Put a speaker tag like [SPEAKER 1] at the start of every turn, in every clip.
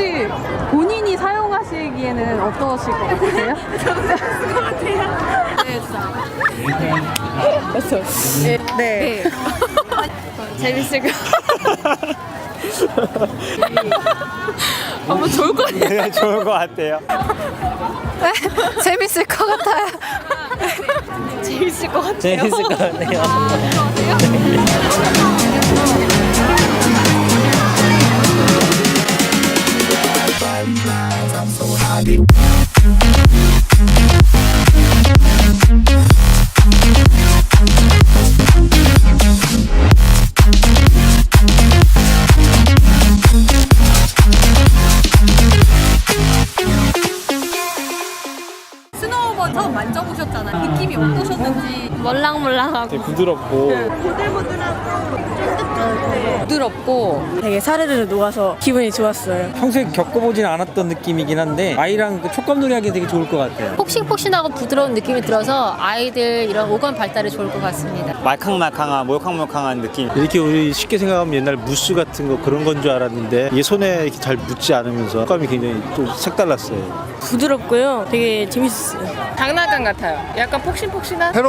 [SPEAKER 1] 혹시 본인이 사용하시기에는 어떠실 것 같으세요?
[SPEAKER 2] 네.
[SPEAKER 1] 재밌을 것 아마 좋을 것 같아요.
[SPEAKER 3] 네, 좋을 것 같아요.
[SPEAKER 1] 재밌을 것 같아요. 재밌을 것 같아요.
[SPEAKER 3] 재밌을 것 같아요.
[SPEAKER 1] 스노우볼 처음 만져보셨잖아요. 느낌이 어떠셨는지.
[SPEAKER 4] 몰랑몰랑하고.
[SPEAKER 3] 되게 부드럽고
[SPEAKER 1] 부드럽고
[SPEAKER 2] 되게 사르르 녹아서 기분이 좋았어요.
[SPEAKER 3] 평소에 겪어보진 않았던 느낌이긴 한데 아이랑 그 촉감놀이 하기 되게 좋을 것 같아요.
[SPEAKER 4] 폭신폭신하고 부드러운 느낌이 들어서 아이들 이런 오감 발달에 좋을 것 같습니다.
[SPEAKER 3] 말캉말캉한 모욕캉모욕캉한 느낌.
[SPEAKER 5] 이렇게 우리 쉽게 생각하면 옛날 무스 같은 거 그런 건 줄 알았는데 이게 손에 이렇게 잘 묻지 않으면서 촉감이 굉장히 좀 색달랐어요.
[SPEAKER 2] 부드럽고요. 되게 재밌었어요.
[SPEAKER 6] 장난감 같아요. 약간 폭신폭신한?
[SPEAKER 7] 새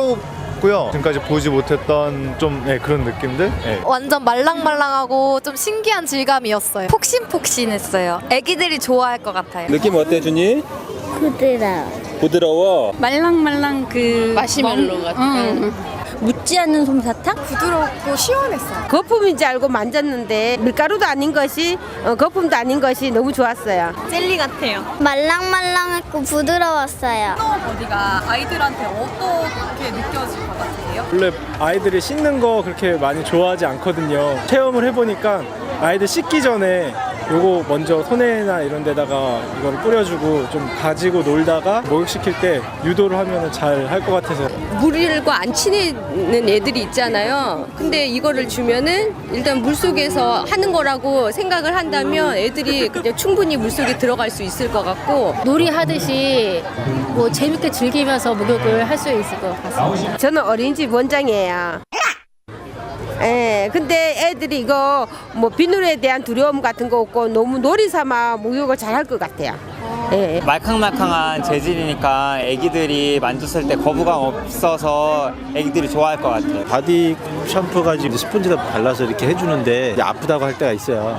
[SPEAKER 7] 롭고요. 지금까지 보지 못했던 좀 네, 그런 느낌들. 네.
[SPEAKER 8] 완전 말랑말랑하고 좀 신기한 질감이었어요. 폭신폭신했어요. 애기들이 좋아할 것 같아요.
[SPEAKER 3] 느낌 어때, 준이?
[SPEAKER 4] 부드러워.
[SPEAKER 3] 부드러워.
[SPEAKER 1] 말랑말랑 그
[SPEAKER 6] 마시멜로 같은.
[SPEAKER 4] 묻지 않는 솜사탕?
[SPEAKER 8] 부드럽고 시원했어요.
[SPEAKER 9] 거품인 줄 알고 만졌는데 밀가루도 아닌 것이 어, 거품도 아닌 것이 너무 좋았어요.
[SPEAKER 8] 젤리 같아요.
[SPEAKER 4] 말랑말랑했고 부드러웠어요.
[SPEAKER 1] 스노우보디가 아이들한테 어떻게 느껴질 것 같으세요?
[SPEAKER 10] 원래 아이들이 씻는 거 그렇게 많이 좋아하지 않거든요. 체험을 해보니까 아이들 씻기 전에 요거 먼저 손에나 이런 데다가 이걸 뿌려주고 좀 가지고 놀다가 목욕시킬 때 유도를 하면 잘 할 것 같아서
[SPEAKER 9] 물과 안 친해는 애들이 있잖아요. 근데 이거를 주면은 일단 물 속에서 하는 거라고 생각을 한다면 애들이 그냥 충분히 물 속에 들어갈 수 있을 것 같고
[SPEAKER 4] 놀이 하듯이 뭐 재밌게 즐기면서 목욕을 할 수 있을 것 같습니다.
[SPEAKER 9] 저는 어린이집 원장이에요. 예, 근데 애들이 이거 뭐 비누에 대한 두려움 같은 거 없고 너무 놀이 삼아 목욕을 잘 할 것 같아요. 예.
[SPEAKER 3] 말캉말캉한 재질이니까 애기들이 만졌을 때 거부감 없어서 애기들이 좋아할 것 같아요.
[SPEAKER 5] 바디 샴푸 가지고 스펀지다 발라서 이렇게 해주는데 이제 아프다고 할 때가 있어요.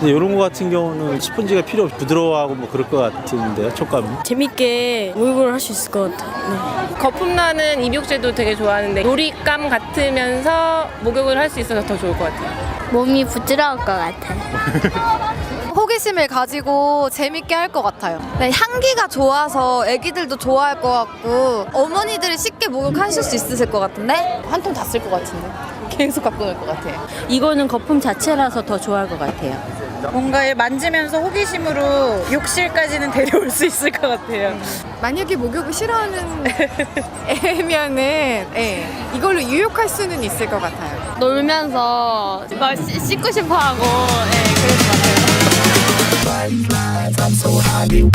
[SPEAKER 5] 근데 이런 거 같은 경우는 스펀지가 필요 없이 부드러워하고 뭐 그럴 것 같은데요, 촉감이.
[SPEAKER 2] 재밌게 목욕을 할 수 있을 것 같아요. 네.
[SPEAKER 6] 거품 나는 입욕제도 되게 좋아하는데 놀이감 같으면서 목욕을 할 수 있어서 더 좋을 것 같아요.
[SPEAKER 4] 몸이 부드러울 것 같아요.
[SPEAKER 8] 호기심을 가지고 재밌게 할 것 같아요. 네, 향기가 좋아서 애기들도 좋아할 것 같고 어머니들이 쉽게 목욕하실 수 있으실 것 같은데?
[SPEAKER 6] 한 통 다 쓸 것 같은데. 계속 갖고 놀 것 같아요.
[SPEAKER 4] 이거는 거품 자체라서 더 좋아할 것 같아요.
[SPEAKER 6] 뭔가에 만지면서 호기심으로 욕실까지는 데려올 수 있을 것 같아요.
[SPEAKER 8] 만약에 목욕을 싫어하는 애면은 예, 이걸로 유혹할 수는 있을 것 같아요.
[SPEAKER 4] 놀면서 막 씻- 씻고 싶어 하고 예, 그럴 것 같아요. I'm so happy.